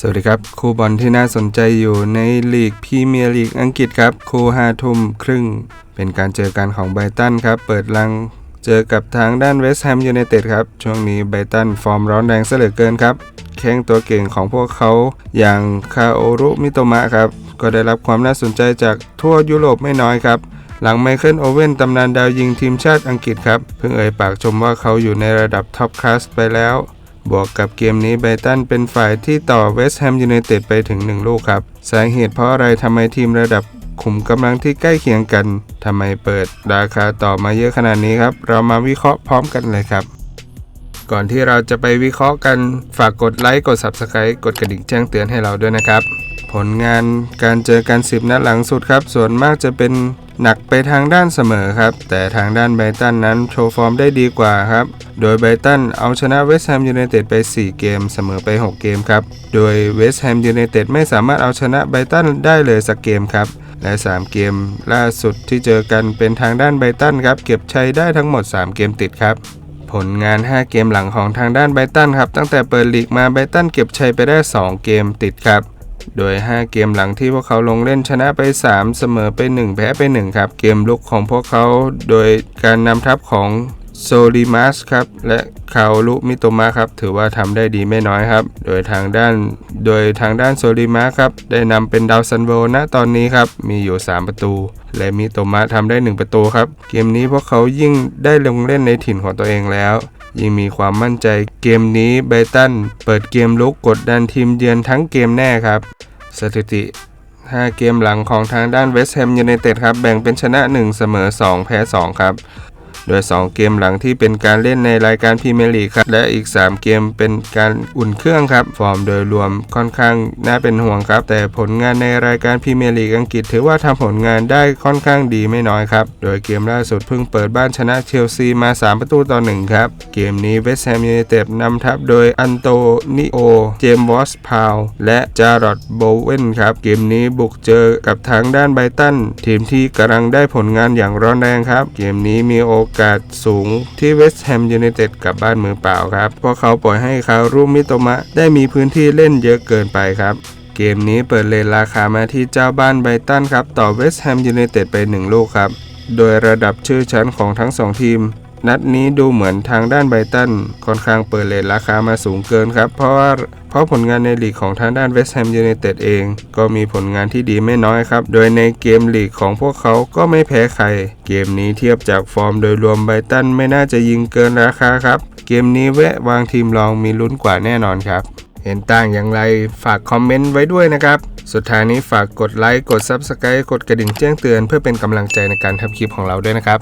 สวัสดีครับ คู่บอลที่น่าสนใจอยู่ในลีกพรีเมียร์ลีกอังกฤษครับ คู่ห้าทุ่มครึ่ง เป็นการเจอกันของไบรตันครับ เปิดลังเจอกับทางด้านเวสต์แฮมยูไนเต็ดครับ ช่วงนี้ไบรตันฟอร์มร้อนแรงเหลือเกินครับ แข้งตัวเก่งของพวกเขาอย่างคาโอรุมิโตมะครับ ก็ได้รับความน่าสนใจจากทั่วยุโรปไม่น้อยครับหลังไมเคิลโอเว่นตำนานดาวยิงทีมชาติอังกฤษครับ เพิ่งเอ่ยปากชมว่าเขาอยู่ในระดับท็อปคลาสไปแล้ว บวกกับเกมนี้ไบรตันเป็นฝ่ายที่ต่อเวสต์แฮมยูไนเต็ดไปถึง 1 ลูกครับ สาเหตุเพราะอะไรทำไมทีมระดับขุมกำลังที่ใกล้เคียงกันทำไมเปิดราคาต่อมาเยอะขนาดนี้ครับ เรามาวิเคราะห์พร้อมกันเลยครับ ก่อนที่เราจะไปวิเคราะห์กันฝากกดไลค์กด Subscribe กดกระดิ่งแจ้งเตือนให้เราด้วยนะครับ ผลงานการเจอกัน 10 นัดหลังสุดครับ ส่วนมากจะเป็น หนักไปทางด้านเสมอครับ แต่ทางด้านไบรตันนั้นโชว์ฟอร์มได้ดีกว่าครับ โดยไบรตันเอาชนะเวสต์แฮมยูไนเต็ดไป 4 เกมเสมอไป 6 เกมครับ โดยเวสต์แฮมยูไนเต็ดไม่สามารถเอาชนะไบรตันได้เลยสักเกมครับและ 3 เกม ล่าสุดที่เจอกันเป็นทางด้านไบรตันครับ เก็บชัยได้ทั้งหมด 3 เกมติดครับ ผลงาน 5 เกมหลังของทางด้านไบรตันครับ ตั้งแต่เปิดลีกมาไบรตันเก็บชัยไปได้ 2 เกมติดครับ โดย 5 เกมหลังที่พวกเขาลงเล่นชนะไป 3 เสมอไป 1 แพ้ไป 1 ครับ เกมลุกของพวกเขาโดยการนำทัพของโซลิมัสครับ และคาโอรุมิโตมะครับ ถือว่าทำได้ดีไม่น้อยครับ โดยทางด้าน โดยทางด้านโซลิมัสครับ ได้นำเป็นดาวซันโวณตอนนี้ครับ มีอยู่ 3 ประตู และมิโตมะทำได้ 1 ประตูครับ เกมนี้พวกเขายิ่งได้ลงเล่นในถิ่นของตัวเองแล้ว ยิ่งมีความมั่นใจเกมนี้ไบรตันเปิดเกมลุกกดดันทีมเยือนทั้งเกมแน่ครับ สถิติ 5 เกมหลังของทางด้านเวสต์แฮมยูไนเต็ดครับ แบ่งเป็นชนะ 1 เสมอ 2 แพ้ 2 ครับ โดย 2 เกมหลังที่เป็นการเล่นในรายการพรีเมียร์ลีกครับ และอีก 3 เกมเป็นการอุ่นเครื่องครับ ฟอร์มโดยรวมค่อนข้างน่าเป็นห่วงครับ แต่ผลงานในรายการพรีเมียร์ลีกอังกฤษ ถือว่าทำผลงานได้ค่อนข้างดีไม่น้อยครับ โดยเกมล่าสุดเพิ่งเปิดบ้านชนะเชลซีมา 3 ประตูต่อ 1 ครับ เกมนี้เวสต์แฮมยูไนเต็ดนำทัพโดยอันโตนิโอ เจมส์วอสพาวและจารอดโบเวนครับ เกมนี้บุกเจอกับทางด้านไบรตันทีมที่กำลังได้ผลงานอย่างร้อนแรงครับ เกมนี้มีโอกอาสสูงที่เวสต์แฮมยูไนเต็ดกลับบ้านมือเปล่าครับเพราะเขาปล่อยให้คารุมิโตมะได้มีพื้นที่เล่นเยอะเกินไปครับเกมนี้เปิดเลนราคามาที่เจ้าบ้านไบตันครับ ต่อเวสต์แฮมยูไนเต็ดไป 1 ลูกครับ โดยระดับชื่อชั้นของทั้ง 2 ทีม นัดนี้ดูเหมือนทางด้านไบรตันค่อนข้างเปิดเลทราคามาสูงเกินครับ เพราะว่าเพราะผลงานในลีกของทางด้านเวสต์แฮมยูไนเต็ดเอง ก็มีผลงานที่ดีไม่น้อยครับ โดยในเกมลีกของพวกเขาก็ไม่แพ้ใคร เกมนี้เทียบจากฟอร์มโดยรวมไบรตันไม่น่าจะยิงเกินราคาครับ เกมนี้แวะวางทีมรองมีลุ้นกว่าแน่นอนครับ เห็นต่างอย่างไรฝากคอมเมนต์ไว้ด้วยนะครับ สุดท้ายนี้ฝากกดไลค์กด Subscribe กดกระดิ่งแจ้งเตือนเพื่อเป็นกำลังใจในการทำคลิปของเราด้วยนะครับ